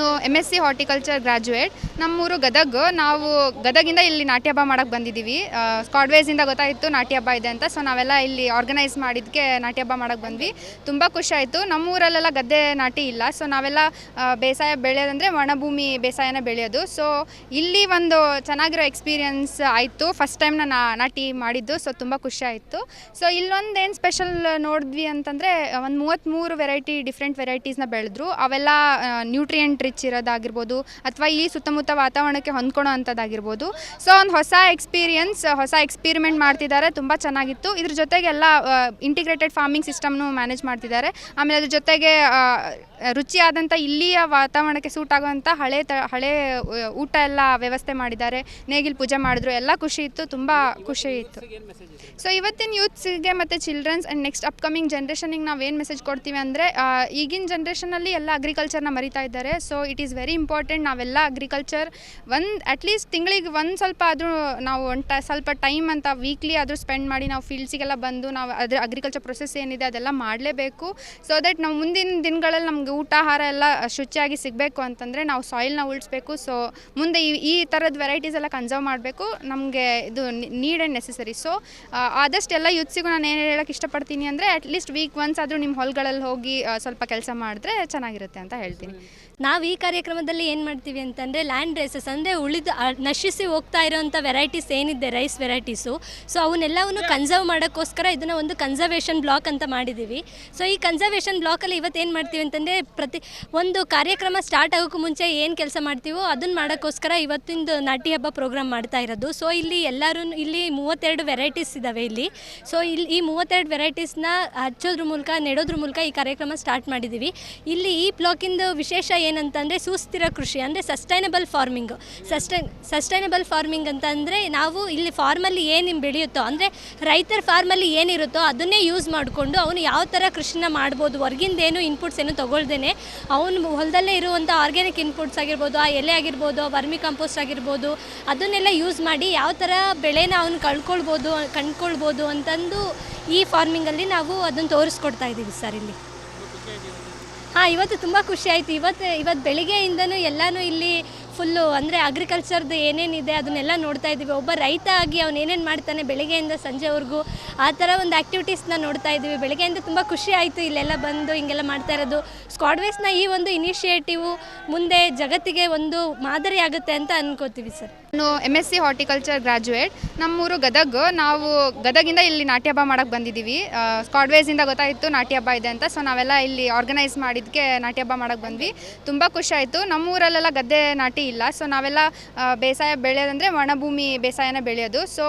ನಾನು M S C horticulture graduate ನಮ್ಮೂರು ಗದಗ್. ನಾವು ಗದಗಿಂದ ಇಲ್ಲಿ ನಾಟ್ಯ ಹಬ್ಬ ಮಾಡೋಕ್ಕೆ ಬಂದಿದ್ದೀವಿ ಸ್ಕಾಡ್ವೇಸಿಂದ ಗೊತ್ತಾಯಿತು ನಾಟ್ಯ ಹಬ್ಬ ಇದೆ ಅಂತ. ಸೊ ನಾವೆಲ್ಲ ಇಲ್ಲಿ ಆರ್ಗನೈಸ್ ಮಾಡಿದ್ದಕ್ಕೆ ನಾಟ್ಯ ಹಬ್ಬ ಮಾಡಕ್ಕೆ ಬಂದ್ವಿ. ತುಂಬ ಖುಷಿ ಆಯಿತು. ನಮ್ಮೂರಲ್ಲೆಲ್ಲ ಗದ್ದೆ ನಾಟಿ ಇಲ್ಲ. ಸೊ ನಾವೆಲ್ಲ ಬೇಸಾಯ ಬೆಳೆಯೋದಂದರೆ ಒಣಭೂಮಿ ಬೇಸಾಯನ ಬೆಳೆಯೋದು. ಸೊ ಇಲ್ಲಿ ಒಂದು ಚೆನ್ನಾಗಿರೋ ಎಕ್ಸ್ಪೀರಿಯನ್ಸ್ ಆಯಿತು. ಫಸ್ಟ್ ಟೈಮ್ ನಾನು ನಾಟಿ ಮಾಡಿದ್ದು. ಸೊ ತುಂಬ ಖುಷಿ ಆಯಿತು. ಸೊ ಇಲ್ಲೊಂದೇನು ಸ್ಪೆಷಲ್ ನೋಡಿದ್ವಿ ಅಂತಂದರೆ, ಒಂದು ಮೂವತ್ತ್ಮೂರು ವೆರೈಟಿ ಡಿಫ್ರೆಂಟ್ ವೆರೈಟೀಸ್ನ ಬೆಳೆದ್ರು. ಅವೆಲ್ಲ ನ್ಯೂಟ್ರಿಯೆಂಟ್ ರಿಚ್ ಇರೋದಾಗಿರ್ಬೋದು ಅಥವಾ ಈ ಸುತ್ತಮುತ್ತ ವಾತಾವರಣಕ್ಕೆ ಹೊಂದ್ಕೊಳ್ಳೋ ಅಂಥದ್ದಾಗಿರ್ಬೋದು. ಸೊ ಒಂದು ಹೊಸ ಎಕ್ಸ್ಪೀರಿಯನ್ಸ್ ಹೊಸ ಎಕ್ಸ್ಪೀರಿಮೆಂಟ್ ಮಾಡ್ತಿದ್ದಾರೆ. ತುಂಬ ಚೆನ್ನಾಗಿತ್ತು. ಇದ್ರ ಜೊತೆಗೆಲ್ಲ ಇಂಟಿಗ್ರೇಟೆಡ್ ಫಾರ್ಮಿಂಗ್ ಸಿಸ್ಟಮ್ನು ಮ್ಯಾನೇಜ್ ಮಾಡ್ತಿದ್ದಾರೆ. ಆಮೇಲೆ ಅದ್ರ ಜೊತೆಗೆ ರುಚಿಯಾದಂಥ ಇಲ್ಲಿಯ ವಾತಾವರಣಕ್ಕೆ ಸೂಟ್ ಆಗುವಂಥ ಹಳೆ ತ, ಹಳೆ ಊಟ ಎಲ್ಲ ವ್ಯವಸ್ಥೆ ಮಾಡಿದ್ದಾರೆ. ನೇಗಿಲ್ ಪೂಜೆ ಮಾಡಿದ್ರು. ಎಲ್ಲ ಖುಷಿ ಇತ್ತು. ತುಂಬ ಖುಷಿ ಇತ್ತು. ಸೊ ಇವತ್ತಿನ ಯೂತ್ಸ್ಗೆ ಮತ್ತು ಚಿಲ್ಡ್ರನ್ಸ್ ಆ್ಯಂಡ್ ನೆಕ್ಸ್ಟ್ ಅಪ್ಕಮಿಂಗ್ ಜನ್ರೇಷನಿಗೆ ನಾವು ಏನು ಮೆಸೇಜ್ ಕೊಡ್ತೀವಿ ಅಂದರೆ ಈಗಿನ ಜನ್ರೇಷನಲ್ಲಿ ಎಲ್ಲ ಅಗ್ರಿಕಲ್ಚರ್ನ ಮರಿತಾ ಇದ್ದಾರೆ. So it is very important ನಾವೆಲ್ಲ ಅಗ್ರಿಕಲ್ಚರ್ ಒಂದು ಅಟ್ಲೀಸ್ಟ್ ತಿಂಗಳಿಗೆ ಒಂದು ಸ್ವಲ್ಪ ಆದರೂ ನಾವು ಒಂದು ಟ, ಸ್ವಲ್ಪ ಟೈಮ್ ಅಂತ ವೀಕ್ಲಿ ಆದರೂ ಸ್ಪೆಂಡ್ ಮಾಡಿ ನಾವು ಫೀಲ್ಡ್ಸಿಗೆಲ್ಲ ಬಂದು ನಾವು ಅದ್ರ ಅಗ್ರಿಕಲ್ಚರ್ ಪ್ರೊಸೆಸ್ ಏನಿದೆ ಅದೆಲ್ಲ ಮಾಡಲೇಬೇಕು ಸೊ ದಟ್ ನಾವು ಮುಂದಿನ ದಿನಗಳಲ್ಲಿ ನಮಗೆ ಊಟ, ಆಹಾರ ಎಲ್ಲ ಶುಚಿಯಾಗಿ ಸಿಗಬೇಕು ಅಂತಂದರೆ ನಾವು ಸಾಯಿಲ್ನ ಉಳಿಸ್ಬೇಕು. ಸೊ ಮುಂದೆ ಈ ಈ ಥರದ ವೆರೈಟೀಸ್ ಎಲ್ಲ ಕನ್ಸರ್ವ್ ಮಾಡಬೇಕು. ನಮಗೆ ಇದು ನೀಡ್ ಆ್ಯಂಡ್ ನೆಸೆಸರಿ ಸೊ ಆದಷ್ಟು ಎಲ್ಲ ಯೂತ್ಸಿಗೂ ನಾನು ಏನು ಹೇಳೋಕ್ಕೆ ಇಷ್ಟಪಡ್ತೀನಿ ಅಂದರೆ ಅಟ್ಲೀಸ್ಟ್ ವೀಕ್ ಒನ್ಸ್ ಆದರೂ ನಿಮ್ಮ ಹೊಲಗಳಲ್ಲಿ ಹೋಗಿ ಸ್ವಲ್ಪ ಕೆಲಸ ಮಾಡಿದ್ರೆ ಚೆನ್ನಾಗಿರುತ್ತೆ ಅಂತ ಹೇಳ್ತೀನಿ. ನಾವು ಈ ಕಾರ್ಯಕ್ರಮದಲ್ಲಿ ಏನು ಮಾಡ್ತೀವಿ ಅಂತಂದರೆ ಲ್ಯಾಂಡ್ ರೈಸಸ್ ಅಂದರೆ ಉಳಿದ ನಶಿಸಿ ಹೋಗ್ತಾ ಇರೋವಂಥ ವೆರೈಟೀಸ್ ಏನಿದೆ ರೈಸ್ ವೆರೈಟೀಸು ಸೊ ಅವನ್ನೆಲ್ಲವನ್ನು ಕನ್ಸರ್ವ್ ಮಾಡೋಕ್ಕೋಸ್ಕರ ಇದನ್ನು ಒಂದು ಕನ್ಸರ್ವೇಷನ್ ಬ್ಲಾಕ್ ಅಂತ ಮಾಡಿದ್ದೀವಿ ಸೊ ಈ ಕನ್ಸರ್ವೇಷನ್ ಬ್ಲಾಕಲ್ಲಿ ಇವತ್ತು ಏನು ಮಾಡ್ತೀವಿ ಅಂತಂದರೆ ಪ್ರತಿ ಒಂದು ಕಾರ್ಯಕ್ರಮ ಸ್ಟಾರ್ಟ್ ಆಗೋಕ್ಕೂ ಮುಂಚೆ ಏನು ಕೆಲಸ ಮಾಡ್ತೀವೋ ಅದನ್ನು ಮಾಡೋಕ್ಕೋಸ್ಕರ ಇವತ್ತಿಂದು ನಾಟಿ ಹಬ್ಬ ಪ್ರೋಗ್ರಾಮ್ ಮಾಡ್ತಾ ಇರೋದು. ಸೊ ಇಲ್ಲಿ ಎಲ್ಲರೂ ಇಲ್ಲಿ ಮೂವತ್ತೆರಡು ವೆರೈಟೀಸ್ ಇದ್ದಾವೆ ಇಲ್ಲಿ. ಸೊ ಇಲ್ಲಿ ಈ ಮೂವತ್ತೆರಡು ವೆರೈಟೀಸ್ನ ಹಚ್ಚೋದ್ರ ಮೂಲಕ ನೆಡೋದ್ರ ಮೂಲಕ ಈ ಕಾರ್ಯಕ್ರಮ ಸ್ಟಾರ್ಟ್ ಮಾಡಿದ್ದೀವಿ ಇಲ್ಲಿ ಈ ಬ್ಲಾಕಿಂದು ವಿಶೇಷ ಏನಂತಂದರೆ ಸುಸ್ಥಿರ ಕೃಷಿ, ಅಂದರೆ sustainable farming sustain sustainable farming ಅಂತಂದರೆ ನಾವು ಇಲ್ಲಿ ಫಾರ್ಮಲ್ಲಿ ಏನು ಬೆಳೆಯುತ್ತೋ, ಅಂದರೆ ರೈತರ ಫಾರ್ಮಲ್ಲಿ ಏನಿರುತ್ತೋ ಅದನ್ನೇ ಯೂಸ್ ಮಾಡಿಕೊಂಡು ಅವನು ಯಾವ ಥರ ಕೃಷಿನ ಮಾಡ್ಬೋದು ಹೊರಗಿಂದೇನು ಇನ್ಪುಟ್ಸ್ ಏನು ತೊಗೊಳ್ದೇನೆ, ಅವನು ಹೊಲದಲ್ಲೇ ಇರುವಂಥ ಆರ್ಗ್ಯಾನಿಕ್ ಇನ್ಪುಟ್ಸ್ ಆಗಿರ್ಬೋದು, ಆ ಎಲೆ ಆಗಿರ್ಬೋದು, ವರ್ಮಿ ಕಂಪೋಸ್ಟ್ ಆಗಿರ್ಬೋದು, ಅದನ್ನೆಲ್ಲ ಯೂಸ್ ಮಾಡಿ ಯಾವ ಥರ ಬೆಳೆನ ಅವನು ಕಳ್ಕೊಳ್ಬೋದು, ಕಂಡ್ಕೊಳ್ಬೋದು ಅಂತಂದು ಈ ಫಾರ್ಮಿಂಗಲ್ಲಿ ನಾವು ಅದನ್ನು ತೋರಿಸ್ಕೊಡ್ತಾ ಇದ್ದೀವಿ ಸರ್ ಇಲ್ಲಿ. ಹಾಂ ಇವತ್ತು ತುಂಬ ಖುಷಿ ಆಯಿತು. ಇವತ್ತು ಇವತ್ತು ಬೆಳಿಗ್ಗೆಯಿಂದನೂ ಎಲ್ಲನೂ ಇಲ್ಲಿ ಫುಲ್ಲು ಅಂದರೆ ಅಗ್ರಿಕಲ್ಚರ್ದು ಏನೇನಿದೆ ಅದನ್ನೆಲ್ಲ ನೋಡ್ತಾ ಇದ್ದೀವಿ. ಒಬ್ಬ ರೈತ ಆಗಿ ಅವನು ಏನೇನು ಮಾಡ್ತಾನೆ ಬೆಳಗ್ಗೆಯಿಂದ ಸಂಜೆವರೆಗೂ, ಆ ಥರ ಒಂದು ಆ್ಯಕ್ಟಿವಿಟೀಸ್ನ ನೋಡ್ತಾ ಇದ್ದೀವಿ. ಬೆಳಗ್ಗೆಯಿಂದ ತುಂಬ ಖುಷಿ ಆಯಿತು ಇಲ್ಲೆಲ್ಲ ಬಂದು ಹಿಂಗೆಲ್ಲ ಮಾಡ್ತಾ ಇರೋದು. ಸ್ಕಾಡ್ವೇಸ್ನ ಈ ಒಂದು ಇನಿಷಿಯೇಟಿವು ಮುಂದೆ ಜಗತ್ತಿಗೆ ಒಂದು ಮಾದರಿ ಆಗುತ್ತೆ ಅಂತ ಅನ್ಕೋತೀವಿ ಸರ್. ನಾನು M S C horticulture graduate ನಮ್ಮೂರು ಗದಗ್. ನಾವು ಗದಗಿಂದ ಇಲ್ಲಿ ನಾಟ್ಯ ಹಬ್ಬ ಮಾಡೋಕ್ಕೆ ಬಂದಿದ್ದೀವಿ ಸ್ಕಾಡ್ವೇಸಿಂದ ಗೊತ್ತಾಯಿತು ನಾಟ್ಯ ಹಬ್ಬ ಇದೆ ಅಂತ. ಸೊ ನಾವೆಲ್ಲ ಇಲ್ಲಿ ಆರ್ಗನೈಸ್ ಮಾಡಿದ್ದಕ್ಕೆ ನಾಟ್ಯ ಹಬ್ಬ ಮಾಡೋಕ್ಕೆ ಬಂದ್ವಿ. ತುಂಬ ಖುಷಿ ಆಯಿತು. ನಮ್ಮೂರಲ್ಲೆಲ್ಲ ಗದ್ದೆ ನಾಟಿ ಇಲ್ಲ. ಸೊ ನಾವೆಲ್ಲ ಬೇಸಾಯ ಬೆಳೆಯೋದಂದರೆ ಒಣಭೂಮಿ ಬೇಸಾಯನ ಬೆಳೆಯೋದು. ಸೊ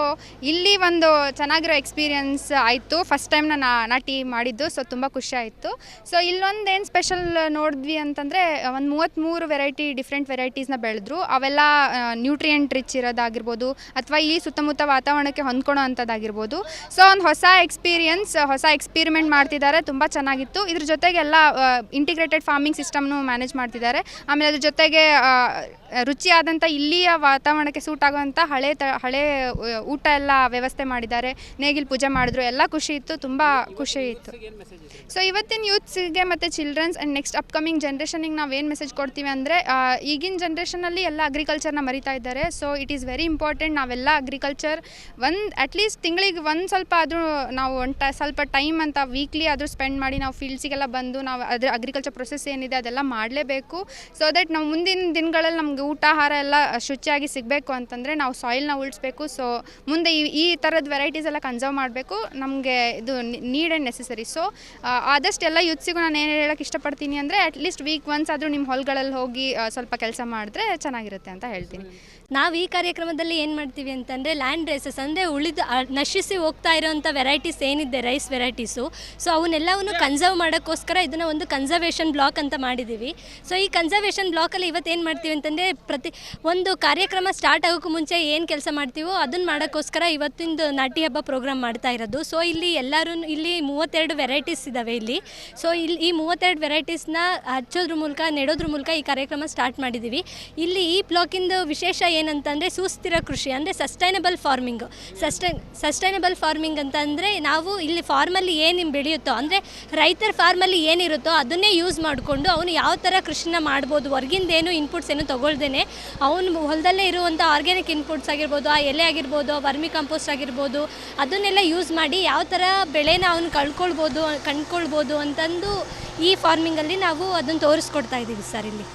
ಇಲ್ಲಿ ಒಂದು ಚೆನ್ನಾಗಿರೋ ಎಕ್ಸ್ಪೀರಿಯನ್ಸ್ ಆಯಿತು. ಫಸ್ಟ್ ಟೈಮ್ ನಾನು ನಾಟಿ ಮಾಡಿದ್ದು. ಸೊ ತುಂಬ ಖುಷಿ ಆಯಿತು. ಸೊ ಇಲ್ಲೊಂದೇನು ಸ್ಪೆಷಲ್ ನೋಡಿದ್ವಿ ಅಂತಂದರೆ, ಒಂದು ಮೂವತ್ತ್ಮೂರು ವೆರೈಟಿ ಡಿಫ್ರೆಂಟ್ ವೆರೈಟೀಸ್ನ ಬೆಳೆದ್ರು. ಅವೆಲ್ಲ ನ್ಯೂಟ್ರಿಯೆಂಟ್ ರಿಚ್ ಇರೋದಾಗಿರ್ಬೋದು, ಅಥವಾ ಈ ಸುತ್ತಮುತ್ತ ವಾತಾವರಣಕ್ಕೆ ಹೊಂದ್ಕೊಳೋ ಅಂಥದ್ದಾಗಿರ್ಬೋದು. ಸೊ ಒಂದು ಹೊಸ ಎಕ್ಸ್ಪೀರಿಯನ್ಸ್ ಹೊಸ ಎಕ್ಸ್ಪೀರಿಮೆಂಟ್ ಮಾಡ್ತಿದ್ದಾರೆ. ತುಂಬ ಚೆನ್ನಾಗಿತ್ತು. ಇದ್ರ ಜೊತೆಗೆಲ್ಲ ಇಂಟಿಗ್ರೇಟೆಡ್ ಫಾರ್ಮಿಂಗ್ ಸಿಸ್ಟಮ್ನು ಮ್ಯಾನೇಜ್ ಮಾಡ್ತಿದ್ದಾರೆ. ಆಮೇಲೆ ಅದ್ರ ಜೊತೆಗೆ ರುಚಿಯಾದಂಥ ಇಲ್ಲಿಯ ವಾತಾವರಣಕ್ಕೆ ಸೂಟ್ ಆಗುವಂಥ ಹಳೆ ತ, ಹಳೆ ಊಟ ಎಲ್ಲ ವ್ಯವಸ್ಥೆ ಮಾಡಿದ್ದಾರೆ. ನೇಗಿಲ್ ಪೂಜೆ ಮಾಡಿದ್ರು. ಎಲ್ಲ ಖುಷಿ ಇತ್ತು. ತುಂಬ ಖುಷಿ ಇತ್ತು. ಸೊ ಇವತ್ತಿನ ಯೂತ್ಸ್ಗೆ ಮತ್ತು ಚಿಲ್ಡ್ರನ್ಸ್ ಆ್ಯಂಡ್ ನೆಕ್ಸ್ಟ್ ಅಪ್ಕಮಿಂಗ್ ಜನ್ರೇಷನಿಗೆ ನಾವು ಏನು ಮೆಸೇಜ್ ಕೊಡ್ತೀವಿ ಅಂದರೆ ಈಗಿನ ಜನ್ರೇಷನಲ್ಲಿ ಎಲ್ಲ ಅಗ್ರಿಕಲ್ಚರ್ನ ಮರಿತಾ ಇದ್ದಾರೆ. So it is very important ನಾವೆಲ್ಲ ಅಗ್ರಿಕಲ್ಚರ್ ಒಂದು ಅಟ್ಲೀಸ್ಟ್ ತಿಂಗಳಿಗೆ ಒಂದು ಸ್ವಲ್ಪ ಆದರೂ ನಾವು ಒಂದು ಟ, ಸ್ವಲ್ಪ ಟೈಮ್ ಅಂತ ವೀಕ್ಲಿ ಆದರೂ ಸ್ಪೆಂಡ್ ಮಾಡಿ ನಾವು ಫೀಲ್ಡ್ಸಿಗೆಲ್ಲ ಬಂದು ನಾವು ಅದ್ರ ಅಗ್ರಿಕಲ್ಚರ್ ಪ್ರೊಸೆಸ್ ಏನಿದೆ ಅದೆಲ್ಲ ಮಾಡಲೇಬೇಕು. ಸೊ ದಟ್ ನಾವು ಮುಂದಿನ ದಿನಗಳಲ್ಲಿ ನಮಗೆ ಊಟ ಆಹಾರ ಎಲ್ಲ ಶುಚಿಯಾಗಿ ಸಿಗಬೇಕು ಅಂತಂದರೆ ನಾವು ಸಾಯಿಲ್ನ ಉಳಿಸ್ಬೇಕು. ಸೊ ಮುಂದೆ ಈ ಈ ಥರದ ವೆರೈಟೀಸ್ ಎಲ್ಲ ಕನ್ಸರ್ವ್ ಮಾಡಬೇಕು. ನಮಗೆ ಇದು ನೀಡ್ ಆ್ಯಂಡ್ ನೆಸೆಸರಿ ಸೊ ಆದಷ್ಟು ಎಲ್ಲ ಯೂತ್ಸಿಗೂ ನಾನು ಏನು ಹೇಳೋಕ್ಕೆ ಇಷ್ಟಪಡ್ತೀನಿ ಅಂದರೆ ಅಟ್ಲೀಸ್ಟ್ ವೀಕ್ ಒನ್ಸ್ ಆದರೂ ನಿಮ್ಮ ಹೊಲಗಳಲ್ಲಿ ಹೋಗಿ ಸ್ವಲ್ಪ ಕೆಲಸ ಮಾಡಿದ್ರೆ ಚೆನ್ನಾಗಿರುತ್ತೆ ಅಂತ ಹೇಳ್ತೀನಿ. ನಾವು ಈ ಕಾರ್ಯಕ್ರಮದಲ್ಲಿ ಏನು ಮಾಡ್ತೀವಿ ಅಂತಂದರೆ ಲ್ಯಾಂಡ್ ರೇಸಸ್ ಅಂದರೆ ಉಳಿದ ನಶಿಸಿ ಹೋಗ್ತಾ ಇರೋವಂಥ ವೆರೈಟೀಸ್ ಏನಿದೆ ರೈಸ್ ವೆರೈಟೀಸು ಸೊ ಅವನ್ನೆಲ್ಲವನ್ನು ಕನ್ಸರ್ವ್ ಮಾಡೋಕ್ಕೋಸ್ಕರ ಇದನ್ನು ಒಂದು ಕನ್ಸರ್ವೇಷನ್ ಬ್ಲಾಕ್ ಅಂತ ಮಾಡಿದ್ದೀವಿ ಸೊ ಈ ಕನ್ಸರ್ವೇಷನ್ ಬ್ಲಾಕಲ್ಲಿ ಇವತ್ತು ಏನು ಮಾಡ್ತೀವಿ ಅಂತಂದರೆ ಪ್ರತಿ ಒಂದು ಕಾರ್ಯಕ್ರಮ ಸ್ಟಾರ್ಟ್ ಆಗೋಕ್ಕೂ ಮುಂಚೆ ಏನು ಕೆಲಸ ಮಾಡ್ತೀವೋ ಅದನ್ನು ಮಾಡೋಕ್ಕೋಸ್ಕರ ಇವತ್ತಿಂದು ನಾಟಿ ಹಬ್ಬ ಪ್ರೋಗ್ರಾಮ್ ಮಾಡ್ತಾ ಇರೋದು. ಸೊ, ಇಲ್ಲಿ ಎಲ್ಲರೂ ಇಲ್ಲಿ ಮೂವತ್ತೆರಡು ವೆರೈಟೀಸ್ ಇದ್ದಾವೆ ಇಲ್ಲಿ. ಸೊ ಇಲ್ಲಿ ಈ ಮೂವತ್ತೆರಡು ವೆರೈಟೀಸ್ನ ಹಚ್ಚೋದ್ರ ಮೂಲಕ, ನೆಡೋದ್ರ ಮೂಲಕ ಈ ಕಾರ್ಯಕ್ರಮ ಸ್ಟಾರ್ಟ್ ಮಾಡಿದ್ದೀವಿ ಇಲ್ಲಿ ಈ ಬ್ಲಾಕಿಂದು ವಿಶೇಷ ಏನಂತಂದರೆ ಸುಸ್ಥಿರ ಕೃಷಿ, ಅಂದರೆ sustainable farming. Sustain sustainable farming ಅಂತ ಅಂದರೆ ನಾವು ಇಲ್ಲಿ ಫಾರ್ಮಲ್ಲಿ ಏನು ಬೆಳೆಯುತ್ತೋ, ಅಂದರೆ ರೈತರ ಫಾರ್ಮಲ್ಲಿ ಏನಿರುತ್ತೋ ಅದನ್ನೇ ಯೂಸ್ ಮಾಡಿಕೊಂಡು ಅವನು ಯಾವ ಥರ ಕೃಷಿನ ಮಾಡ್ಬೋದು ಹೊರಗಿಂದೇನು ಇನ್ಪುಟ್ಸ್ ಏನು ತೊಗೊಳ್ದೇನೆ ಅವನು ಹೊಲದಲ್ಲೇ ಇರುವಂಥ ಆರ್ಗ್ಯಾನಿಕ್ ಇನ್ಪುಟ್ಸ್ ಆಗಿರ್ಬೋದು, ಆ ಎಲೆ ಆಗಿರ್ಬೋದು ವರ್ಮಿ ಕಂಪೋಸ್ಟ್ ಆಗಿರ್ಬೋದು, ಅದನ್ನೆಲ್ಲ ಯೂಸ್ ಮಾಡಿ ಯಾವ ಥರ ಬೆಳೆನ ಅವನು ಕಳ್ಕೊಳ್ಬೋದು, ಕಂಡ್ಕೊಳ್ಬೋದು ಅಂತಂದು ಈ ಫಾರ್ಮಿಂಗಲ್ಲಿ ನಾವು ಅದನ್ನು ತೋರಿಸ್ಕೊಡ್ತಾ ಇದ್ದೀವಿ ಸರ್ ಇಲ್ಲಿ.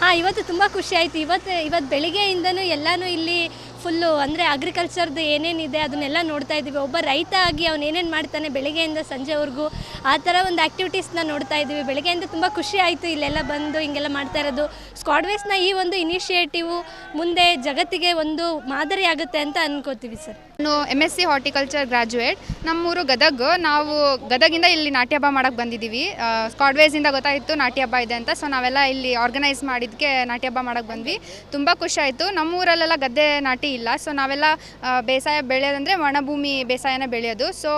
ಹಾಂ, ಇವತ್ತು ತುಂಬ ಖುಷಿ ಆಯಿತು. ಇವತ್ತು ಇವತ್ತು ಬೆಳಿಗ್ಗೆಯಿಂದನೂ ಎಲ್ಲನೂ ಇಲ್ಲಿ ಫುಲ್ಲು ಅಂದರೆ ಅಗ್ರಿಕಲ್ಚರ್ದು ಏನೇನಿದೆ ಅದನ್ನೆಲ್ಲ ನೋಡ್ತಾ ಇದ್ದೀವಿ. ಒಬ್ಬ ರೈತ ಆಗಿ ಅವನು ಏನೇನು ಮಾಡ್ತಾನೆ ಬೆಳಗ್ಗೆಯಿಂದ ಸಂಜೆವರೆಗೂ, ಆ ಥರ ಒಂದು ಆ್ಯಕ್ಟಿವಿಟೀಸ್ನ ನೋಡ್ತಾ ಇದ್ದೀವಿ. ಬೆಳಗ್ಗೆಯಿಂದ ತುಂಬ ಖುಷಿ ಆಯಿತು ಇಲ್ಲೆಲ್ಲ ಬಂದು ಹಿಂಗೆಲ್ಲ ಮಾಡ್ತಾ ಇರೋದು. ಸ್ಕಾಡ್ವೇಸ್ನ ಈ ಒಂದು ಇನಿಷಿಯೇಟಿವು ಮುಂದೆ ಜಗತ್ತಿಗೆ ಒಂದು ಮಾದರಿ ಆಗುತ್ತೆ ಅಂತ ಅಂದ್ಕೋತೀವಿ ಸರ್. ನಾನು M S C horticulture graduate ನಮ್ಮೂರು ಗದಗ್. ನಾವು ಗದಗಿಂದ ಇಲ್ಲಿ ನಾಟ್ಯ ಹಬ್ಬ ಮಾಡಕ್ಕೆ ಬಂದಿದ್ದೀವಿ ಸ್ಕಾಡ್ವೇಸಿಂದ ಗೊತ್ತಾಯಿತು ನಾಟ್ಯ ಹಬ್ಬ ಇದೆ ಅಂತ. ಸೊ ನಾವೆಲ್ಲ ಇಲ್ಲಿ ಆರ್ಗನೈಸ್ ಮಾಡಿದ್ದಕ್ಕೆ ನಾಟ್ಯ ಹಬ್ಬ ಮಾಡಕ್ಕೆ ಬಂದ್ವಿ. ತುಂಬ ಖುಷಿ ಆಯಿತು. ನಮ್ಮೂರಲ್ಲೆಲ್ಲ ಗದ್ದೆ ನಾಟಿ ಇಲ್ಲ. ಸೊ ನಾವೆಲ್ಲ ಬೇಸಾಯ ಬೆಳೆಯೋದಂದರೆ ಒಣಭೂಮಿ ಬೇಸಾಯನ ಬೆಳೆಯೋದು. ಸೊ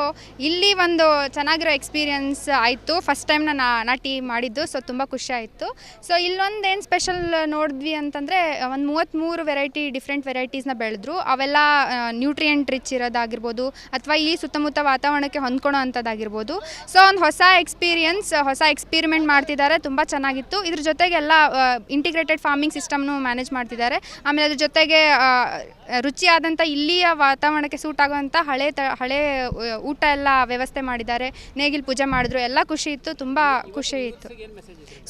ಇಲ್ಲಿ ಒಂದು ಚೆನ್ನಾಗಿರೋ ಎಕ್ಸ್ಪೀರಿಯನ್ಸ್ ಆಯಿತು. ಫಸ್ಟ್ ಟೈಮ್ ನಾನು ನಾಟಿ ಮಾಡಿದ್ದು. ಸೊ ತುಂಬ ಖುಷಿ ಆಯಿತು. ಸೊ ಇಲ್ಲೊಂದೇನು ಸ್ಪೆಷಲ್ ನೋಡಿದ್ವಿ ಅಂತಂದರೆ, ಒಂದು ಮೂವತ್ತ್ಮೂರು ವೆರೈಟಿ ಡಿಫ್ರೆಂಟ್ ವೆರೈಟೀಸ್ನ ಬೆಳೆದ್ರು. ಅವೆಲ್ಲ ನ್ಯೂಟ್ರಿಯೆಂಟ್ ರಿಚ್ ಇರೋದಾಗಿರ್ಬೋದು ಅಥವಾ ಈ ಸುತ್ತಮುತ್ತ ವಾತಾವರಣಕ್ಕೆ ಹೊಂದ್ಕೊಳೋ ಅಂಥದ್ದಾಗಿರ್ಬೋದು. ಸೊ ಒಂದು ಹೊಸ ಎಕ್ಸ್ಪೀರಿಯನ್ಸ್ ಹೊಸ ಎಕ್ಸ್ಪೀರಿಮೆಂಟ್ ಮಾಡ್ತಿದ್ದಾರೆ. ತುಂಬ ಚೆನ್ನಾಗಿತ್ತು. ಇದ್ರ ಜೊತೆಗೆಲ್ಲ ಇಂಟಿಗ್ರೇಟೆಡ್ ಫಾರ್ಮಿಂಗ್ ಸಿಸ್ಟಮ್ನು ಮ್ಯಾನೇಜ್ ಮಾಡ್ತಿದ್ದಾರೆ. ಆಮೇಲೆ ಅದ್ರ ಜೊತೆಗೆ ರುಚಿಯಾದಂಥ ಇಲ್ಲಿಯ ವಾತಾವರಣಕ್ಕೆ ಸೂಟ್ ಆಗುವಂಥ ಹಳೆ ತ, ಹಳೆ ಊಟ ಎಲ್ಲ ವ್ಯವಸ್ಥೆ ಮಾಡಿದ್ದಾರೆ. ನೇಗಿಲ್ ಪೂಜೆ ಮಾಡಿದ್ರು. ಎಲ್ಲ ಖುಷಿ ಇತ್ತು. ತುಂಬ ಖುಷಿ ಇತ್ತು.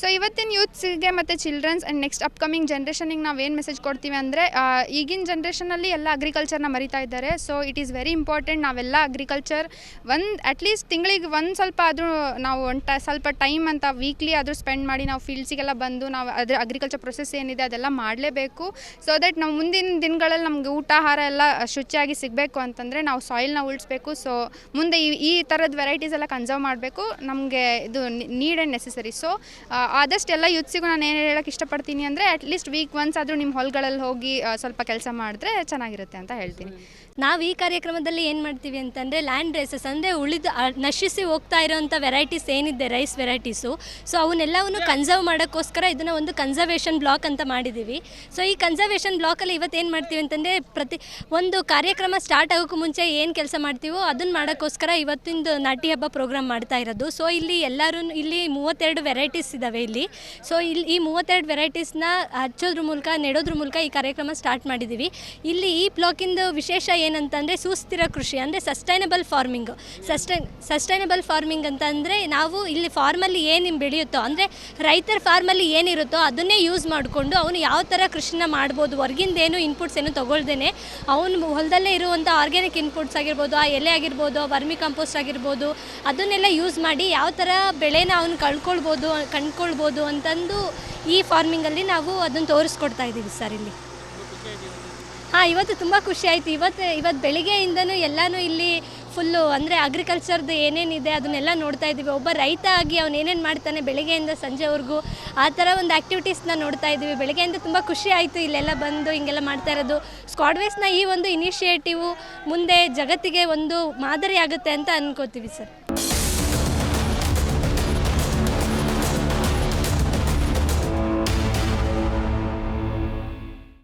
ಸೊ ಇವತ್ತಿನ ಯೂತ್ಸ್ಗೆ ಮತ್ತು ಚಿಲ್ಡ್ರನ್ಸ್ ಆ್ಯಂಡ್ ನೆಕ್ಸ್ಟ್ ಅಪ್ಕಮಿಂಗ್ ಜನ್ರೇಷನಿಗೆ ನಾವು ಏನು ಮೆಸೇಜ್ ಕೊಡ್ತೀವಿ ಅಂದರೆ ಈಗಿನ ಜನ್ರೇಷನಲ್ಲಿ ಎಲ್ಲ ಅಗ್ರಿಕಲ್ಚರ್ನ ಮರಿತಾ ಇದ್ದಾರೆ. So it is very important ನಾವೆಲ್ಲ ಅಗ್ರಿಕಲ್ಚರ್ ಒಂದು ಅಟ್ಲೀಸ್ಟ್ ತಿಂಗಳಿಗೆ ಒಂದು ಸ್ವಲ್ಪ ಆದರೂ ನಾವು ಒಂದು ಟ, ಸ್ವಲ್ಪ ಟೈಮ್ ಅಂತ ವೀಕ್ಲಿ ಆದರೂ ಸ್ಪೆಂಡ್ ಮಾಡಿ ನಾವು ಫೀಲ್ಡ್ಸಿಗೆಲ್ಲ ಬಂದು ನಾವು ಅದರ ಅಗ್ರಿಕಲ್ಚರ್ ಪ್ರೊಸೆಸ್ ಏನಿದೆ ಅದೆಲ್ಲ ಮಾಡಲೇಬೇಕು. ಸೊ ದಟ್ ನಾವು ಮುಂದಿನ ದಿನಗಳಲ್ಲಿ ನಮಗೆ ಊಟ ಆಹಾರ ಎಲ್ಲ ಶುಚಿಯಾಗಿ ಸಿಗಬೇಕು ಅಂತಂದರೆ ನಾವು ಸಾಯಿಲ್ನ ಉಳಿಸ್ಬೇಕು. ಸೊ ಮುಂದೆ ಈ ಈ ಥರದ ವೆರೈಟೀಸ್ ಎಲ್ಲ ಕನ್ಸರ್ವ್ ಮಾಡಬೇಕು. ನಮಗೆ ಇದು ನೀಡ್ ಆ್ಯಂಡ್ ನೆಸೆಸರಿ ಸೊ ಆದಷ್ಟು ಎಲ್ಲ ಯೂತ್ಸಿಗೂ ನಾನು ಏನು ಹೇಳೋಕ್ಕೆ ಇಷ್ಟಪಡ್ತೀನಿ ಅಂದರೆ ಅಟ್ಲೀಸ್ಟ್ ವೀಕ್ ಒನ್ಸ್ ಆದರೂ ನಿಮ್ಮ ಹೊಲಗಳಲ್ಲಿ ಹೋಗಿ ಸ್ವಲ್ಪ ಕೆಲಸ ಮಾಡಿದ್ರೆ ಚೆನ್ನಾಗಿರುತ್ತೆ ಅಂತ ಹೇಳ್ತೀನಿ. ನಾವು ಈ ಕಾರ್ಯಕ್ರಮದಲ್ಲಿ ಏನು ಮಾಡ್ತೀವಿ ಅಂತಂದರೆ ಲ್ಯಾಂಡ್ ರೇಸಸ್ ಅಂದರೆ ಉಳಿದ ನಶಿಸಿ ಹೋಗ್ತಾ ಇರೋವಂಥ ವೆರೈಟೀಸ್ ಏನಿದೆ ರೈಸ್ ವೆರೈಟೀಸು ಸೊ ಅವನ್ನೆಲ್ಲವನ್ನು ಕನ್ಸರ್ವ್ ಮಾಡೋಕ್ಕೋಸ್ಕರ ಇದನ್ನು ಒಂದು ಕನ್ಸರ್ವೇಷನ್ ಬ್ಲಾಕ್ ಅಂತ ಮಾಡಿದ್ದೀವಿ ಸೊ ಈ ಕನ್ಸರ್ವೇಷನ್ ಬ್ಲಾಕಲ್ಲಿ ಇವತ್ತು ಏನು ಮಾಡ್ತೀವಿ ಅಂತಂದರೆ ಪ್ರತಿ ಒಂದು ಕಾರ್ಯಕ್ರಮ ಸ್ಟಾರ್ಟ್ ಆಗೋಕ್ಕೂ ಮುಂಚೆ ಏನು ಕೆಲಸ ಮಾಡ್ತೀವೋ ಅದನ್ನು ಮಾಡೋಕ್ಕೋಸ್ಕರ ಇವತ್ತಿಂದು ನಾಟಿ ಹಬ್ಬ ಪ್ರೋಗ್ರಾಮ್ ಮಾಡ್ತಾ ಇರೋದು. ಸೊ, ಇಲ್ಲಿ ಎಲ್ಲರೂ ಇಲ್ಲಿ ಮೂವತ್ತೆರಡು ವೆರೈಟೀಸ್ ಇದ್ದಾವೆ ಇಲ್ಲಿ. ಸೊ ಇಲ್ಲಿ ಈ ಮೂವತ್ತೆರಡು ವೆರೈಟೀಸ್ನ ಹಚ್ಚೋದ್ರ ಮೂಲಕ, ನೆಡೋದ್ರ ಮೂಲಕ ಈ ಕಾರ್ಯಕ್ರಮ ಸ್ಟಾರ್ಟ್ ಮಾಡಿದ್ದೀವಿ ಇಲ್ಲಿ ಈ ಬ್ಲಾಕಿಂದು ವಿಶೇಷ ಏನಂತಂದರೆ ಸುಸ್ಥಿರ ಕೃಷಿ, ಅಂದರೆ sustainable farming. Sustain sustainable farming ಅಂತ ಅಂದರೆ ನಾವು ಇಲ್ಲಿ ಫಾರ್ಮಲ್ಲಿ ಏನು ಬೆಳೆಯುತ್ತೋ, ಅಂದರೆ ರೈತರ ಫಾರ್ಮಲ್ಲಿ ಏನಿರುತ್ತೋ ಅದನ್ನೇ ಯೂಸ್ ಮಾಡಿಕೊಂಡು ಅವನು ಯಾವ ಥರ ಕೃಷಿನ ಮಾಡ್ಬೋದು ಹೊರಗಿಂದೇನು ಇನ್ಪುಟ್ಸ್ ಏನು ತೊಗೊಳ್ದೇನೆ ಅವನು ಹೊಲದಲ್ಲೇ ಇರುವಂಥ ಆರ್ಗ್ಯಾನಿಕ್ ಇನ್ಪುಟ್ಸ್ ಆಗಿರ್ಬೋದು, ಆ ಎಲೆ ಆಗಿರ್ಬೋದು ವರ್ಮಿ ಕಂಪೋಸ್ಟ್ ಆಗಿರ್ಬೋದು, ಅದನ್ನೆಲ್ಲ ಯೂಸ್ ಮಾಡಿ ಯಾವ ಥರ ಬೆಳೆನ ಅವನು ಕಳ್ಕೊಳ್ಬೋದು, ಕಂಡ್ಕೊಳ್ಬೋದು ಅಂತಂದು ಈ ಫಾರ್ಮಿಂಗಲ್ಲಿ ನಾವು ಅದನ್ನು ತೋರಿಸ್ಕೊಡ್ತಾ ಇದ್ದೀವಿ ಸರ್ ಇಲ್ಲಿ. ಹಾಂ, ಇವತ್ತು ತುಂಬ ಖುಷಿ ಆಯಿತು. ಇವತ್ತು ಇವತ್ತು ಬೆಳಿಗ್ಗೆಯಿಂದನೂ ಎಲ್ಲನೂ ಇಲ್ಲಿ ಫುಲ್ಲು ಅಂದರೆ ಅಗ್ರಿಕಲ್ಚರ್ದು ಏನೇನಿದೆ ಅದನ್ನೆಲ್ಲ ನೋಡ್ತಾ ಇದ್ದೀವಿ. ಒಬ್ಬ ರೈತ ಆಗಿ ಅವ್ನು ಏನೇನು ಮಾಡ್ತಾನೆ ಬೆಳಗ್ಗೆಯಿಂದ ಸಂಜೆವರೆಗೂ, ಆ ಥರ ಒಂದು ಆ್ಯಕ್ಟಿವಿಟೀಸ್ನ ನೋಡ್ತಾ ಇದ್ದೀವಿ. ಬೆಳಗ್ಗೆಯಿಂದ ತುಂಬ ಖುಷಿ ಆಯಿತು ಇಲ್ಲೆಲ್ಲ ಬಂದು ಹಿಂಗೆಲ್ಲ ಮಾಡ್ತಾ ಇರೋದು. ಸ್ಕಾಡ್ವೇಸ್ನ ಈ ಒಂದು ಇನಿಷಿಯೇಟಿವು ಮುಂದೆ ಜಗತ್ತಿಗೆ ಒಂದು ಮಾದರಿ ಆಗುತ್ತೆ ಅಂತ ಅಂದ್ಕೋತೀವಿ ಸರ್.